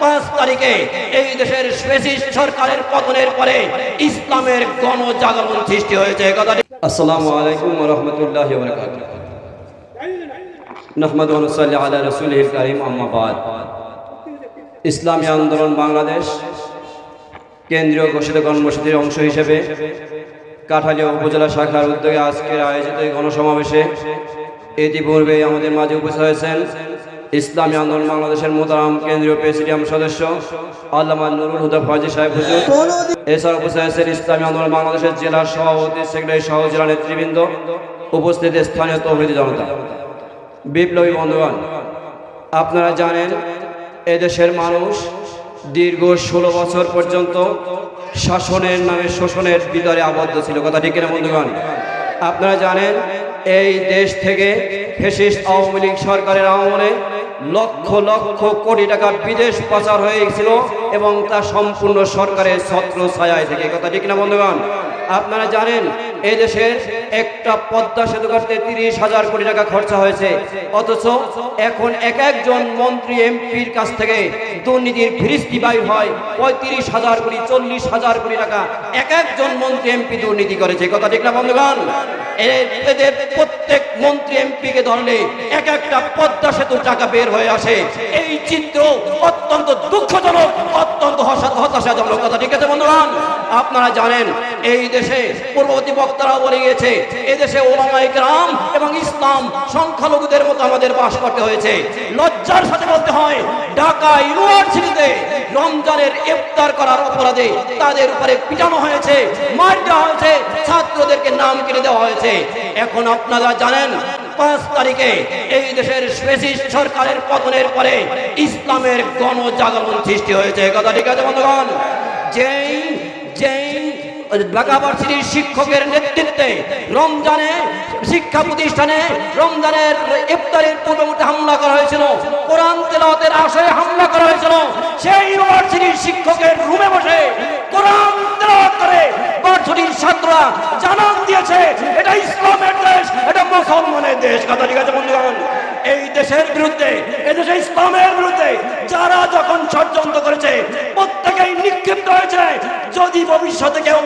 পাঁচ তারিখে এই দেশের স্পেসিস্ট সরকারের পতনের পরে ইসলামের গণজাগরণ সৃষ্টি হয়েছে। আসসালামু আলাইকুম রহমতুল্লাহ নহমদ আলা রসুল করিম আম্মাবাদ ইসলামী আন্দোলন বাংলাদেশ কেন্দ্রীয় ঘোষিত কর্মসূচির অংশ হিসেবে কাঠালিয়া উপজেলা শাখার উদ্যোগে আজকের আয়োজিত গণসমাবেশে ইতিপূর্বে আমাদের মাঝে উপস্থিত হয়েছেন ইসলামী আন্দোলন বাংলাদেশের মোতারাম কেন্দ্রীয় প্রেসিডিয়াম সদস্য আল্লামা নুরুল হুদা ফাজি সাহেব হুজুর। এছাড়া উপস্থিত ইসলামী আন্দোলন বাংলাদেশের জেলার সভাপতি, সেক্রেটারি সহ জেলা নেতৃবৃন্দ। উপস্থিত স্থানীয় তহবিল জনতা। বিপ্লবী বন্ধুগণ, আপনারা জানেন এদেশের মানুষ দীর্ঘ ষোলো বছর পর্যন্ত শাসনের নামে শোষণের ভিতরে আবদ্ধ ছিল। কথা ঠিক কিনা বন্ধুগণ? আপনারা জানেন এই দেশ থেকে ফেসিস্ট আওয়ামী লীগ সরকারের আমলে লক্ষ লক্ষ কোটি টাকা বিদেশ পাচার হয়ে গেছিল এবং তা সম্পূর্ণ সরকারের ছত্র ছায়ায় থেকে। কথা ঠিক না বন্ধুগণ? আপনারা জানেন, এই দেশের একটা পদ্মা সেতু করতে তিরিশ হাজার কোটি টাকা খরচা হয়েছে। অথচ এখন এক একজন মন্ত্রী, এমপির কাছ থেকে দুর্নীতির ফিরিস্তি বায়ু হয়। পঁয়ত্রিশ হাজার কোটি, চল্লিশ হাজার কোটি টাকা এক একজন মন্ত্রী, এমপি দুর্নীতি করেছে। কথা ঠিক না, বন্ধুগণ? এদের প্রত্যেক মন্ত্রী, এমপিকে ধরলে এক একটা পদ্মা সেতুর টাকা বের হয়ে আসে। এই চিত্র অত্যন্ত দুঃখজনক, অত্যন্ত হতাশাজনক। কথা ঠিক আছে, বন্ধুগণ? আপনারা জানেন এই দেশে পূর্ববর্তী বক্তারাও বলে গিয়েছে এই দেশে ওলামাই গ্রাম এবং ইসলাম সংখ্যালঘুদের মতো আমাদের বাস করতে হয়েছে। লজ্জার সাথে বলতে হয়, ঢাকা ইউনিভার্সিটিতে রমজানের ইফতার করার অপরাধে তাদের উপরে পিটানো হয়েছে, মার দেওয়া হয়েছে, ছাত্রদেরকে নাম কেটে দেওয়া হয়েছে। এখন আপনারা জানেন, পাঁচ তারিখে এই দেশের স্পেসিস্ট সরকারের পতনের পরে ইসলামের গণজাগরণ সৃষ্টি হয়েছে। কথা ঠিক আছে বন্ধুগণ? যেই যেই শিক্ষকের নেতৃত্বে রমজানে শিক্ষা প্রতিষ্ঠানে রমজানের ইফতারের পূর্ববর্তী হামলা করা হয়েছিল, কোরআন তেলাওয়াতের আশয়ে হামলা করা হয়েছিল, সেই ইউনিভার্সিটির শিক্ষকের রুমে বসে কোরআন তেলাওয়াত করে ভার্সিটির ছাত্ররা জানান দিয়েছে, এটা ইসলামের দেশ, এটা মুসলমানের দেশ। কথা ঠিক আছে বন্ধুগণ? এই দেশের বিরুদ্ধে, এই দেশে ইসলামের বিরুদ্ধে যারা যখন ষড়যন্ত্র করেছে নিক্ষিপ্ত হয়েছে। যদি ভবিষ্যতে কেউ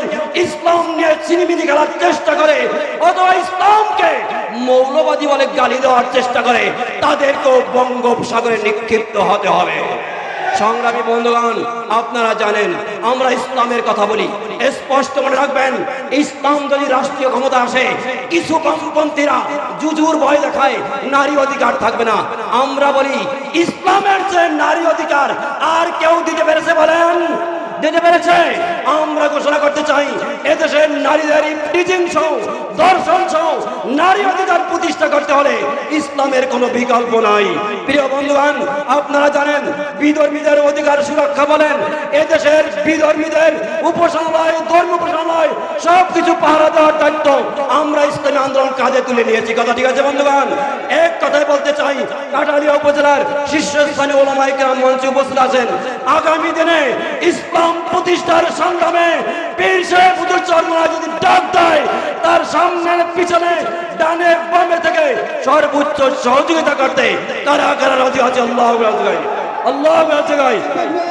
ইসলাম নিয়ে চিনিমিনি খেলার চেষ্টা করে, অথবা ইসলামকে মৌলবাদী বলে গালি দেওয়ার চেষ্টা করে, তাদেরকেও বঙ্গোপসাগরে নিক্ষিপ্ত হতে হবে। সংগ্রামী বন্ধুগণ, আপনারা জানেন, আমরা ইসলামের কথা বলি। স্পষ্ট মনে রাখবেন, ইসলাম যদি রাষ্ট্রীয় ক্ষমতা আসে, কিছু বামপন্থীরা জুজুর ভয় দেখায়, নারী অধিকার থাকবে না। আমরা বলি, ইসলামের যে নারী অধিকার আর কেউ দিতে পেরেছে বলেন? দিতে পেরেছে আমরা ঘোষণা করতে চাই, এদেশের নারীদের টিচিং সহ দর্শন সহ নারী অধিকার প্রতিষ্ঠা করতে হলে ইসলামের কোনো বিকল্প নাই। প্রিয় বন্ধুগণ, আপনারা জানেন, বিধর্মীদের অধিকার সুরক্ষা বলেন, এদেশের বিধর্মীদের উপাসনালয় ধর্ম উপাসনালয় সব কিছু পাহারা দেওয়ার দায়িত্ব আমরা ইসলামী আন্দোলন কাজে তুলে নিয়েছি। কথা ঠিক আছে বন্ধুগণ? এক কথায় বলতে চাই কাটালিয়া উপজেলার শীর্ষস্থানীয় ওলামাই গ্রাম মঞ্চে উপস্থিত আছেন। আগামী দিনে ইসলাম প্রতিষ্ঠার পীর সাহেব হুজুর চরমরা যদি ডাক দেয়, তার সামনে পিছনে ডানে বামে থেকে সর্বোচ্চ সহযোগিতা করতে তারা কারা রাজি আছে আল্লাহ আল্লাহ আল্লাহ